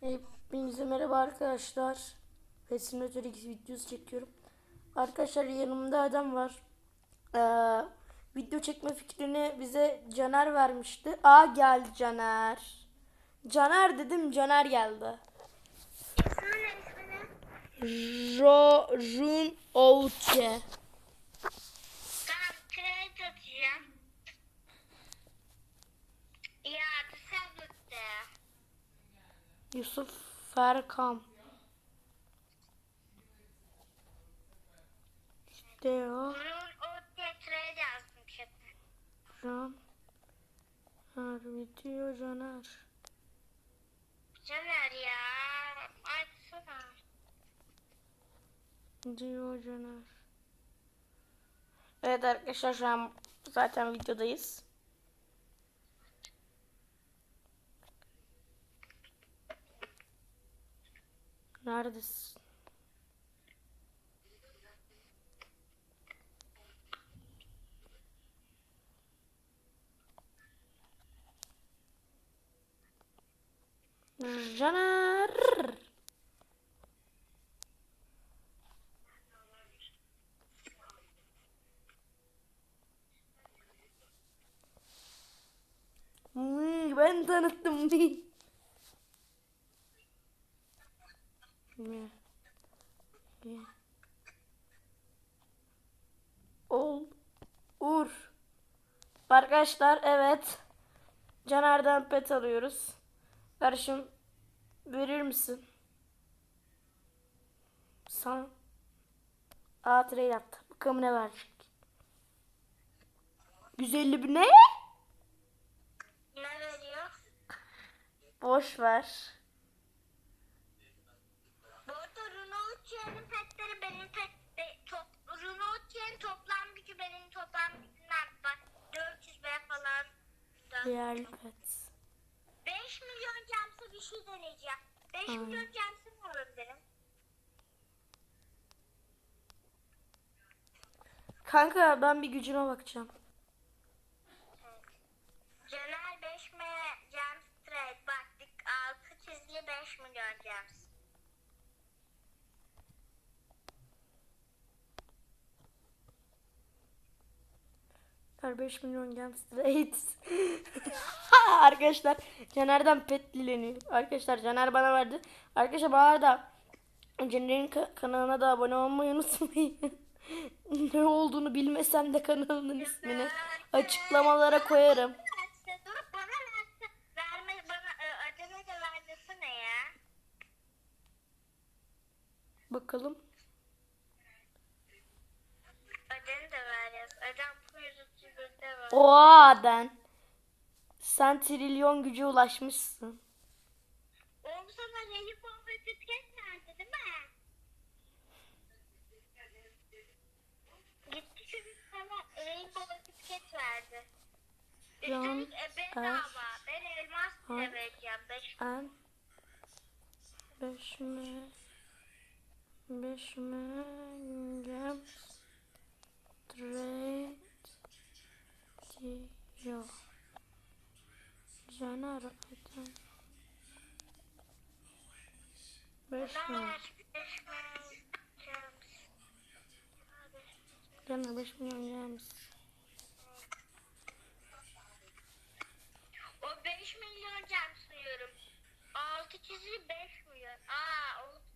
Hepinize merhaba arkadaşlar. Resimlatör X videosu çekiyorum. Arkadaşlar yanımda adam var. Ee, video çekme fikrini bize Caner vermişti. Aa geldi Caner. Caner dedim Caner geldi. İsmi ne? Jo Jun Ouche. Yusuf Ferkam. İşte o. Can. Her video Caner. Caner ya. Açsana. Diyor Caner. Evet arkadaşlar şu an zaten videodayız. Neredesin? Caner. Ben tanıttım. Ne? Ol. Ur. Arkadaşlar evet. Caner'den pet alıyoruz. Kardeşim verir misin? Sana. Aa trade attı. Bakalım ne verecek. 150 bin ne? Ne veriyor? Boş ver. Bu arada Runoutia'nın petleri benim pet... Be, top, Runoutia'nın toplam gücü benim toplam gücümden bak. 400 B falan. Değerli pet. 5 milyon camsı bir şey deneyeceğim. 5 Aynen. milyon camsı mı alabilirim? Kanka ben bir gücüne bakacağım. Caner 5 mi James Trade baktık 6 çizgi 5 milyon James. Ver 5 milyon gem straight. Arkadaşlar Caner'den pet dileniyor. Arkadaşlar Caner bana verdi. Arkadaşlar bu arada Caner'in ka- kanalına da abone olmayı unutmayın. ne olduğunu bilmesem de kanalının ismini açıklamalara koyarım. Verse, dur bana verse. Verme bana e, adını da versene ya. Bakalım. Adını da ver yaz. Adam bu 131'de var. Oha den. Sen trilyon güce ulaşmışsın. Oğlum sana Relif Overfitket verdi değil mi? Gitti çocuk sana Rainbow Overfitket verdi. Can, Üstelik e, bedava. Ben elmas bile vereceğim. Beş En 5 mi 5 mi gem trade diyor. Caner atan 5 mi? Ver, beş milyon. Caner 5 milyon gems. O 5 milyon cam sunuyorum. 6 çizili 5 milyon. Aa o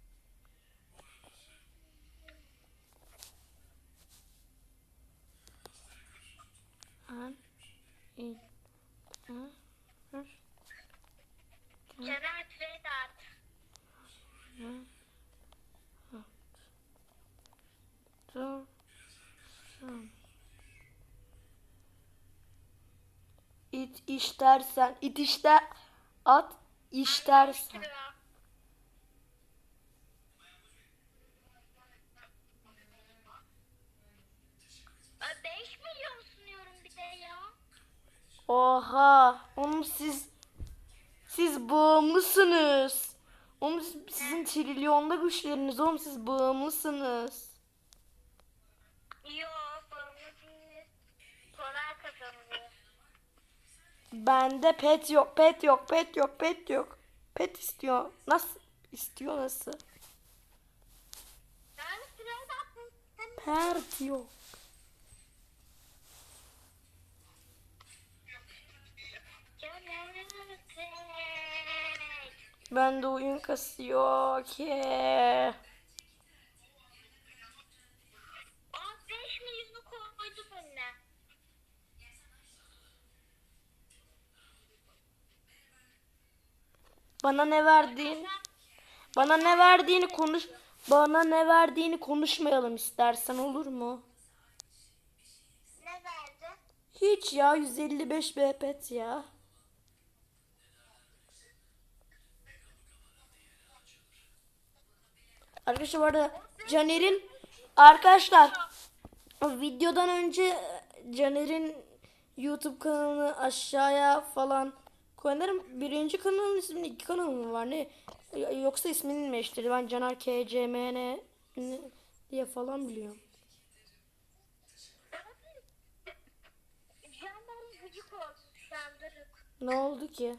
En in en ver Caner trade at. dur sen. İt iştersen, it işte at iştersen. Lira. Aa, 5 milyon sunuyorum bir de ya. Oha, oğlum siz siz bağımlısınız. Oğlum siz- sizin trilyonda güçleriniz oğlum siz bağımlısınız. Yok, bağımlı değiliz. Kolay kazanılıyor. Bende pet yok, pet yok, pet yok, pet yok. Pet istiyor. Nasıl istiyor nasıl? Ben. Pert yok. Ben de oyun kasıyor ki. Aa 5 milyonu koydum önüne. Bana ne verdiğin bana ne verdiğini konuş bana ne verdiğini konuşmayalım istersen olur mu? Ne verdi? Hiç ya 155 B pet ya. Arkadaşlar bu arada Caner'in arkadaşlar videodan önce Caner'in YouTube kanalını aşağıya falan koyarım. Birinci kanalın isminde iki kanal mı var ne? Yoksa ismini mi değiştirdi? Ben Caner KCMN diye falan biliyorum. Ne oldu ki?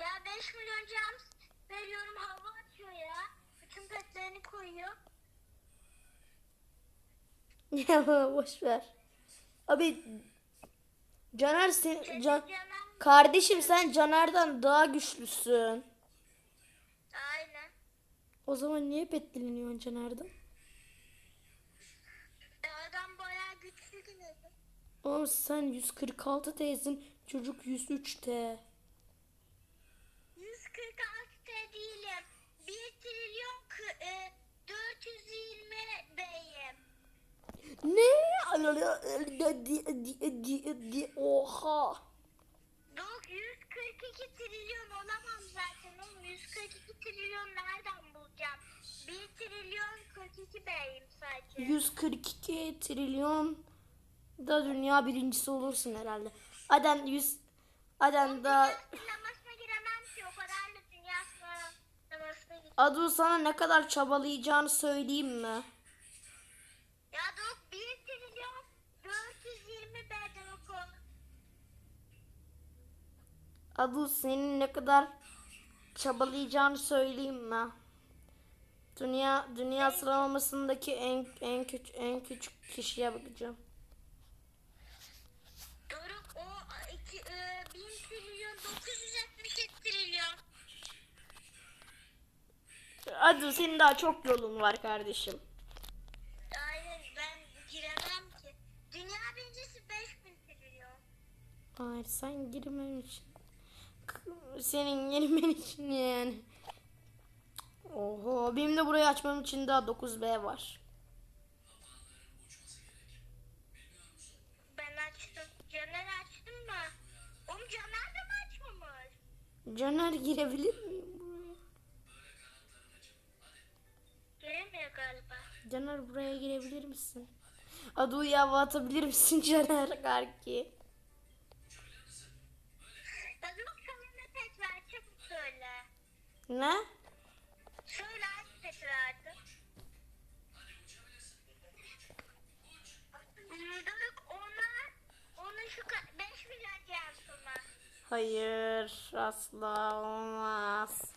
Ya 5 milyon cam veriyorum hava petlerini koyuyor. Ya boş ver. Abi Caner sen Can kardeşim sen Caner'den daha güçlüsün. aynen. O zaman niye petleniyorsun Caner'den? E, adam bayağı güçlü gibi. Oğlum sen 146 T'sin çocuk 103 T. 146 T değilim. 1 trilyon kı- e, 420 beyim. Ne? Di- di- di- di- Oha. Yok 142 trilyon olamam zaten oğlum. 142 trilyon nereden bulacağım? 1 trilyon 42 beyim sadece. 142 trilyon da dünya birincisi olursun herhalde. Aden 100 Aden da Dünya sinemasına giremem ki o kadar da dünya sinemasına gir. Adu sana ne kadar çabalayacağını söyleyeyim mi? Ya Dok 1 trilyon 420 beden oku. Adu senin ne kadar çabalayacağını söyleyeyim mi? Dünya dünya sıralamasındaki en en küçük en küçük kişiye bakacağım. Doruk o 2, e, 1000 trilyon 967 trilyon. Adu senin daha çok yolun var kardeşim. Aynen ben giremem ki. Dünya birincisi 5000 trilyon. Hayır sen. K- Senin girmen için yani. Oho benim de burayı açmam için daha 9B var. Ben açtım. Caner açtım mı? Oğlum Caner de mi açmamış? Caner girebilir miyim buraya? Giremiyor galiba. Caner buraya girebilir misin? Adu'yu hava atabilir misin Caner Garki? Ya Doruk sana ne pet ver çabuk söyle. Ne? Söyle pet verdi? Ona, ona şu 5 milyon gelsin ona. Hayır asla olmaz.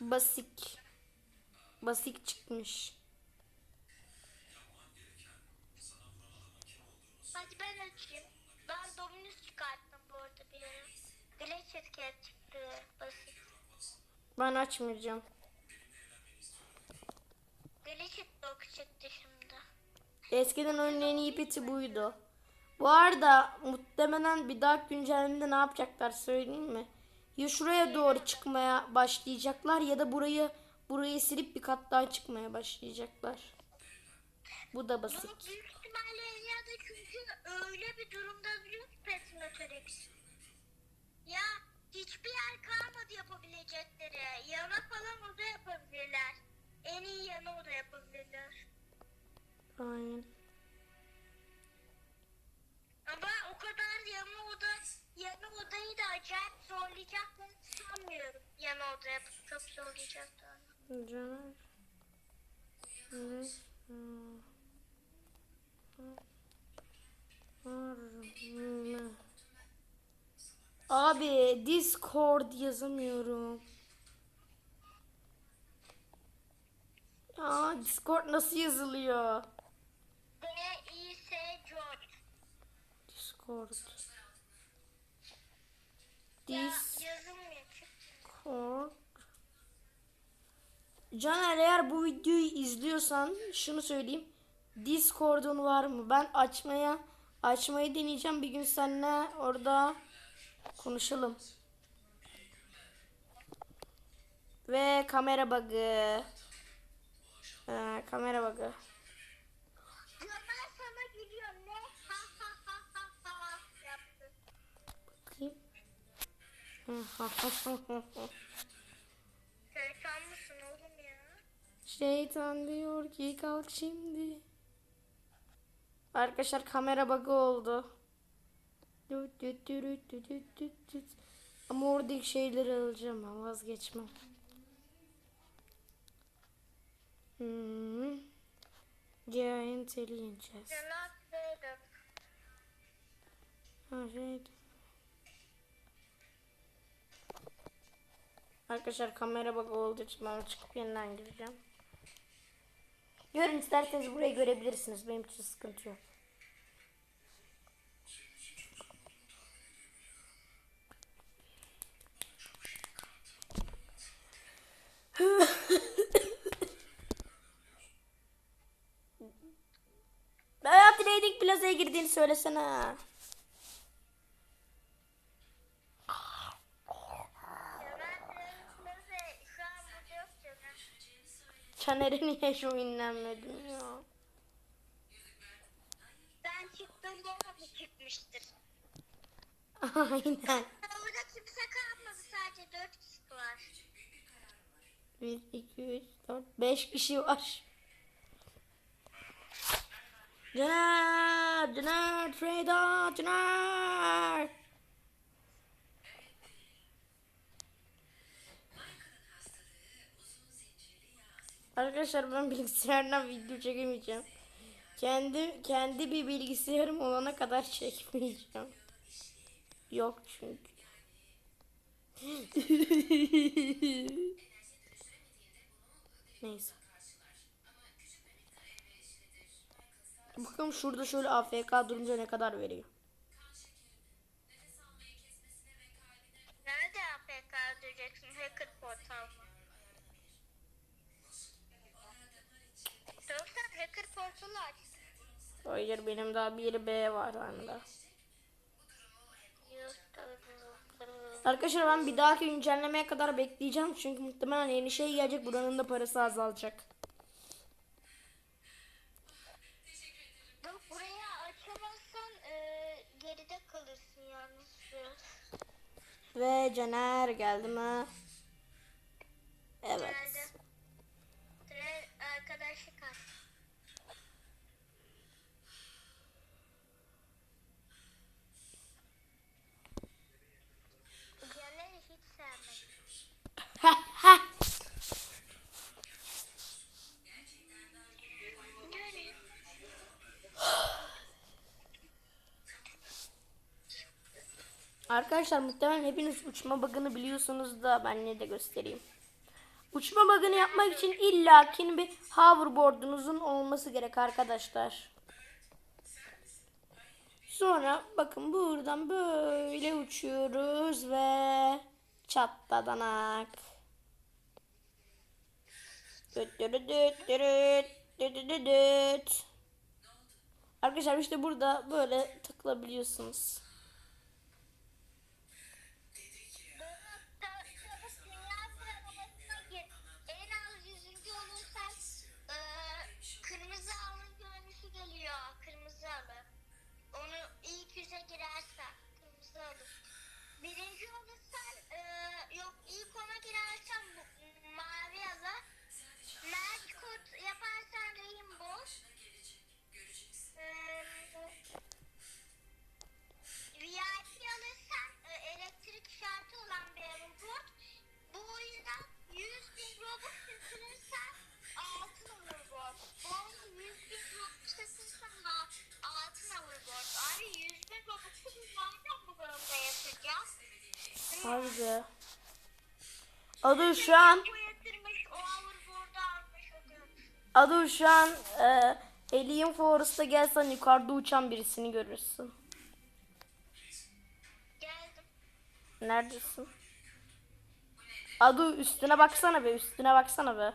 Basik. Basik çıkmış. Hadi ben açayım. Ben Dominus çıkarttım bu arada bir ara. Glacier Cat çıktı. Basit. Ben açmayacağım. Glacier Dog çıktı şimdi. Eskiden en iyi peti buydu. Bu arada muhtemelen bir daha güncellemede ne yapacaklar söyleyeyim mi? Ya şuraya doğru çıkmaya başlayacaklar ya da burayı burayı silip bir kat daha çıkmaya başlayacaklar. Bu da basit. Ama büyük ihtimalle Elia'da çünkü öyle bir durumda duruyor ki Petmetrix. Ya hiçbir yer kalmadı yapabilecekleri. Yana falan oda yapabilirler. En iyi yana oda yapabilirler. Aynen. Ama o kadar yana oda, yana odayı da acayip zorlayacaklarını sanmıyorum. Yana oda yapıp çok zorlayacaklarını. Caner. Ne? Hmm. Abi Discord yazamıyorum. Aa Discord nasıl yazılıyor? D-I-S George. Discord. Ya Discord. yazılmıyor. Caner eğer bu videoyu izliyorsan şunu söyleyeyim. Discord'un var mı? Ben açmaya açmayı deneyeceğim bir gün seninle orada konuşalım. Ve kamera bug'ı. Ee, kamera bug'ı. Şeytan mısın oğlum ya? Şeytan diyor ki kalk şimdi. Arkadaşlar kamera bug'ı oldu. Düt düt dürüt düt düt düt düt. Ama oradaki şeyleri alacağım ben vazgeçmem. Hmm. Giant Bey'dim. Ha şey. Arkadaşlar kamera bug olduğu için ben çıkıp yeniden gireceğim. Görün isterseniz burayı görebilirsiniz. Benim için sıkıntı yok. Hayat Trading Plaza'ya girdiğini söylesene. Ya ben de nasıl şu an burada yok canım. Caner'e niye şu ünlenmedim ya? Ben çıktığımda o çıkmıştır. Aynen. Orada kimse kalmadı sadece dört kişi var. 1, 2, 3, 4, 5 kişi var. Caner! Caner! Freda! Caner! Arkadaşlar ben bilgisayardan video çekemeyeceğim. Kendi kendi bir bilgisayarım olana kadar çekmeyeceğim. Yok çünkü. Neyse. Bakalım şurada şöyle AFK durunca ne kadar veriyor. Nerede APK ödeyeceksin? Hacker portal mı? Yoksa hacker portalı aç. Hayır benim daha bir B var bende. Arkadaşlar ben bir dahaki güncellemeye kadar bekleyeceğim. Çünkü muhtemelen yeni şey gelecek. Buranın da parası azalacak. Bak buraya açamazsan e, geride kalırsın yalnız. Ve Caner geldi mi? Evet. Arkadaşlar muhtemelen hepiniz uçma bug'ını biliyorsunuz da ben ne de göstereyim. Uçma bug'ını yapmak için illakin bir hoverboard'unuzun olması gerek arkadaşlar. Sonra bakın buradan böyle uçuyoruz ve çatladanak. Arkadaşlar işte burada böyle takılabiliyorsunuz. Hadi be. Adı şu an. Adı şu an e, Alien Forest'a gelsen yukarıda uçan birisini görürsün. Geldim. Neredesin? Adı üstüne baksana be üstüne baksana be.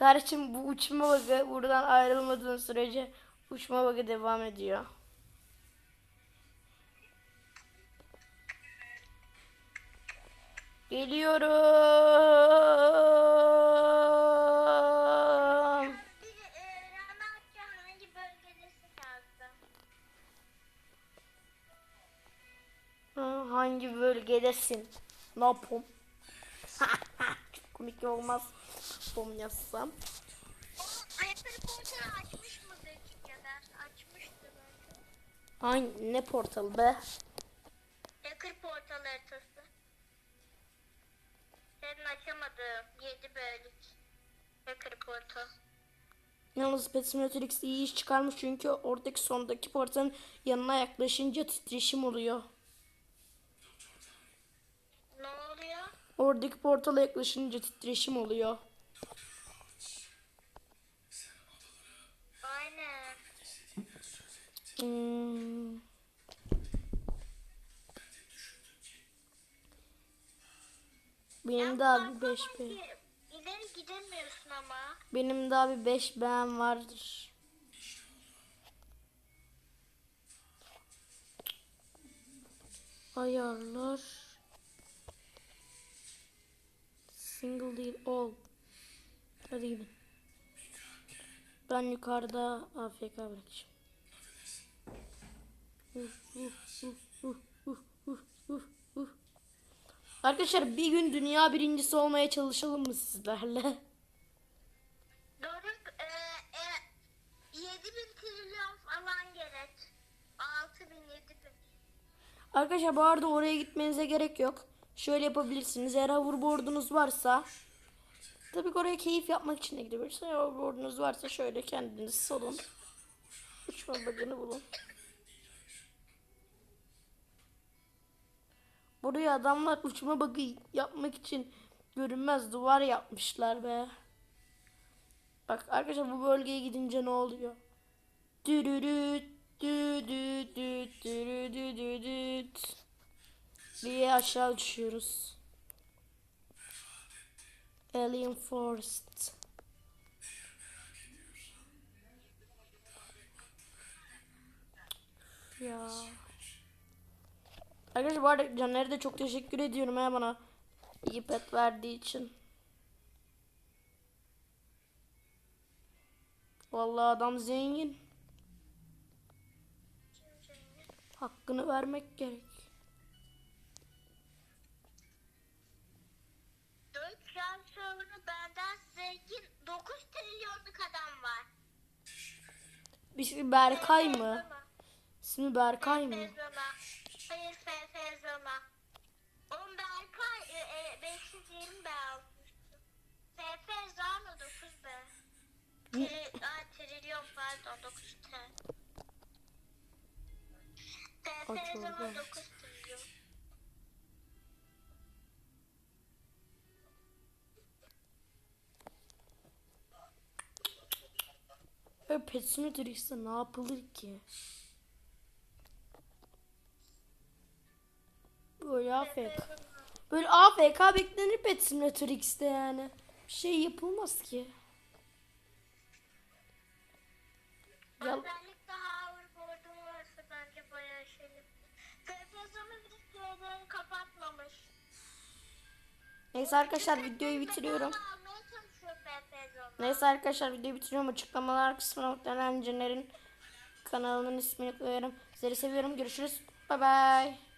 Kardeşim bu uçma bug'ı buradan ayrılmadığın sürece uçma bug'ı devam ediyor. Geliyorum. Hangi bölgedesin? Ne yapayım? Çok komik olmaz. Bom yazsam. Portal'ı. Hangi ne portal be? Hacker Portal haritası. Senin açamadığın 7 bölük. Hacker Portal. Yalnız Pet Simulator X iyi iş çıkarmış çünkü oradaki sondaki portalın yanına yaklaşınca titreşim oluyor. Ne oluyor? Oradaki portala yaklaşınca titreşim oluyor. Aynen. Hmm. Benim daha bir 5 Bakmadan be. ki İleri gidemiyorsun ama. Benim daha bir 5 beğen vardır. Ayarlar. Single değil all. Hadi gidin. Ben yukarıda AFK bırakacağım. Arkadaşlar bir gün dünya birincisi olmaya çalışalım mı sizlerle? Doruk e, e, 7000 trilyon falan gerek. 6000 7000. Arkadaşlar bu arada oraya gitmenize gerek yok. Şöyle yapabilirsiniz. Eğer hoverboard'unuz varsa tabii oraya keyif yapmak için de gidebilirsiniz. Eğer hoverboard'unuz varsa şöyle kendiniz salın. Uçma bug'ını bulun. Buraya adamlar uçma bug'ı yapmak için görünmez duvar yapmışlar be. Bak arkadaşlar bu bölgeye gidince ne oluyor? Dürürüt, dü dü dü dürü dü dü düt. diye aşağı düşüyoruz. Alien Forest. Ya. Arkadaşlar bu arada Caner'e de çok teşekkür ediyorum ya bana iyi pet verdiği için. Vallahi adam zengin. Hakkını vermek gerek. 4 gram sonra benden zengin 9 trilyonluk adam var. İsmi Berkay mı? İsmi Berkay mı? Fezona. Hayır Fe Fezona. On Berkay e, e, 520 B almıştı. Fe Fezona 9 B. Tri, aa, trilyon pardon 9 T. Fe Aç Fezona orada. 9 trilyon. Böyle Pet Simulator X'te ne yapılır ki? Böyle AFK. Böyle AFK beklenir Pet Simulator X'te yani. Bir şey yapılmaz ki. Ya, Özellikle hoverboard'um varsa bence bayağı şey. Fe Fezona bir şeylerini kapatmamış. neyse arkadaşlar videoyu bitiriyorum. Neyse arkadaşlar videoyu bitiriyorum. Açıklamalar kısmına muhtemelen Caner'in kanalının ismini koyarım. Sizleri seviyorum. Görüşürüz. Bye bye.